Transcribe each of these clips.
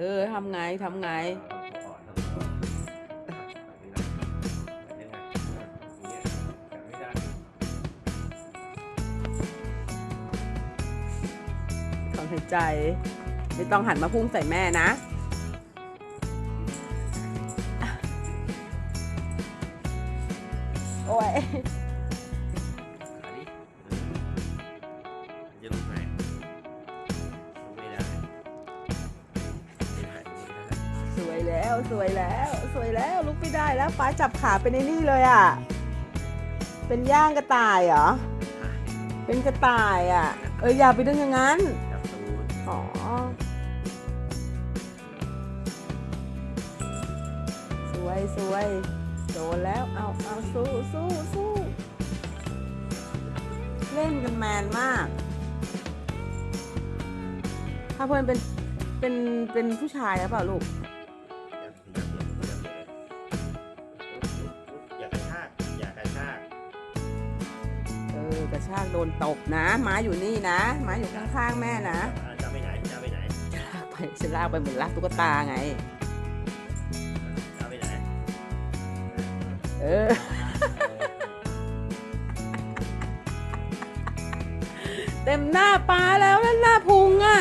เออทำไงทำไง ถอนหายใจ ไม่ต้องหันมาพุ่งใส่แม่นะ โอ้ย แล้ว สวยแล้ว สวยแล้ว ลุกไม่ได้แล้ว ป้าจับขาเป็นไอ้นี่เลยอะ เป็นย่างกระต่ายเหรอ เป็นกระต่ายอะ เอออย่าไปดึงอย่างนั้น จับตูดอ๋อ สวยสวยโดนแล้ว เอาเอาสู้สู้สู้เล่นกันแมนมาก ถ้าเพื่อนเป็น เป็น เป็นผู้ชายหรือเปล่าลูก กระชากโดนตบนะม้าอยู่นี่นะม้าอยู่ข้างๆแม่นะจะไปไหนจะไปไหนลากไปฉันลากไปเหมือนลากตุ๊กตาไงจะไปไหนเออเต็มหน้าปลาแล้วนั่นหน้าพุงอะ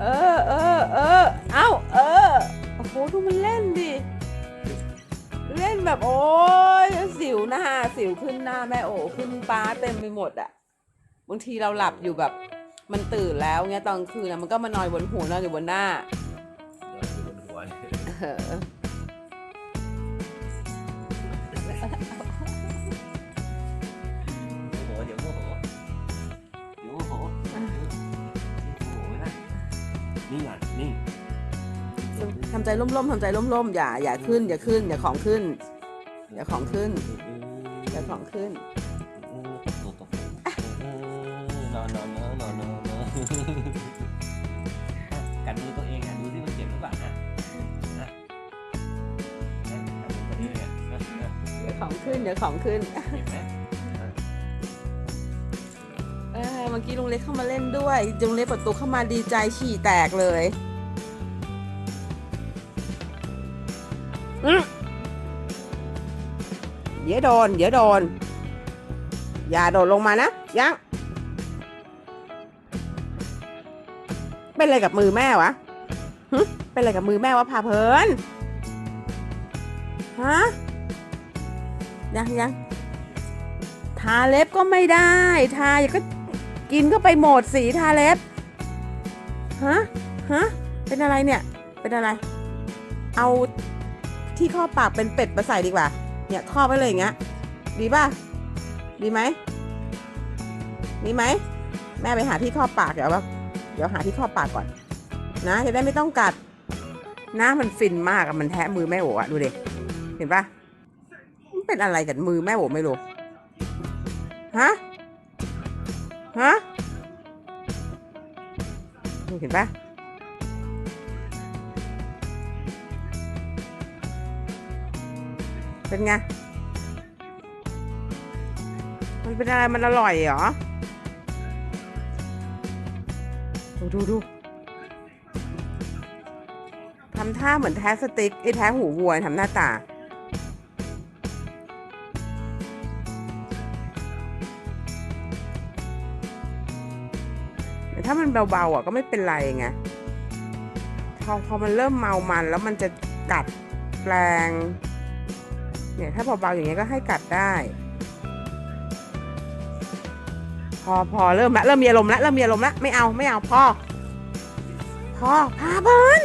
เออเออเออเอ้าเออโอ้โหดูมันเล่นดิเล่น แบบโอ้ยสิวหน้าสิวขึ้นหน้าแม่โอขึ้นป้าเต็มไปหมดอะบางทีเราหลับอยู่แบบมันตื่นแล้วเงี้ยตอนคืนนะมันก็มานอนบนหัวนอนอยู่บนหน้าอยู่บนหัวเนี่ยเออโมโหเดี๋ยวโมโหเดี๋ยวโมโหโมโหนะนิ่งอะนิ่ง ทำใจร่มๆทำใจร่มๆอย่าอย่าขึ้นอย่าขึ้นอย่าของขึ้น อย่าของขึ้นอย่าของขึ้น นอนนอนนอนนอนนอนอนกันมือตัวเองอะดูที่มันเจ็บหรือเปล่าอะนะกันมือตัวเองอะนะนะอย่าของขึ้นอย่าของขึ้นเห็นไหมเออเมื่อกี้ลุงเล็กเข้ามาเล่นด้วยลุงเล็กเปิดตัวเข้ามาดีใจฉี่แตกเลย อื เดี๋ยวโดน เดี๋ยวโดน อย่าโดดลงมานะ ยัง เป็นอะไรกับมือแม่วะหึเป็นอะไรกับมือแม่วะพาเพลินฮะ ยังยังทาเล็บก็ไม่ได้ ทาอย่าก็กินก็ไปหมดสีทาเล็บ ฮะ ฮะ เป็นอะไรเนี่ย เป็นอะไร เอาที่ข้อปากเป็นเป็ดมาใส่ดีกว่า เนี่ยครอบไว้เลยอย่างเงี้ย ดีป่ะ ดีไหมดีไหม แม่ไปหาที่ครอบปากเดี๋ยวว่าเดี๋ยวหาที่ครอบปากก่อน นะจะได้ไม่ต้องกัดนะมันฟินมากอะมันแทะมือแม่โอ๋อะดูดิเห็นปะมันเป็นอะไรกับมือแม่โอ๋ไม่รู้ฮะฮะเห็นปะ เป็นไง มันเป็นอะไร มันอร่อยเหรอ ดูดูดูทำท่าเหมือนแท้สติ๊กไอ้แท้หูวัวทำหน้าตาแต่ถ้ามันเบาๆอะก็ไม่เป็นไรไงพอพอมันเริ่มเมามันแล้วมันจะกัดแปลง เนี่ยถ้าเบาๆอย่างเงี้ยก็ให้กัดได้ พอพอเริ่มละเริ่มมีอารมณ์ละเริ่มมีอารมณ์ละไม่เอาไม่เอาพอพอพาเพลิน